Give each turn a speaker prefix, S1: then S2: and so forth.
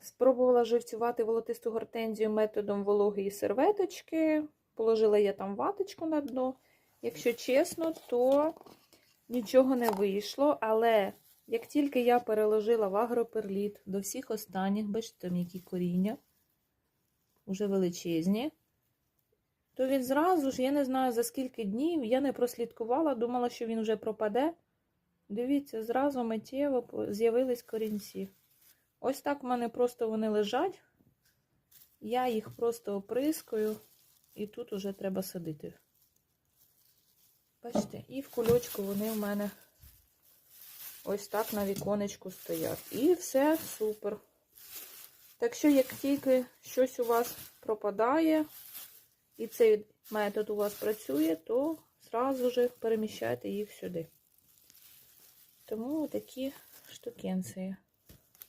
S1: Спробувала живцювати волотисту гортензію методом вологи і серветочки. Положила я там ваточку на дно. Якщо чесно, то нічого не вийшло. Але як тільки я переложила в агроперліт до всіх останніх, бачите, там які коріння, уже величезні, то він зразу ж, я не знаю за скільки днів, я не прослідкувала, думала, що він вже пропаде. Дивіться, зразу миттєво з'явились корінці. Ось так в мене просто вони лежать. Я їх просто оприскую, і тут уже треба садити. Бачите, і в кульочку вони в мене ось так на віконечку стоять. І все супер. Так що, як тільки щось у вас пропадає, і цей метод у вас працює, то зразу же переміщайте їх сюди. Тому такі штукенції.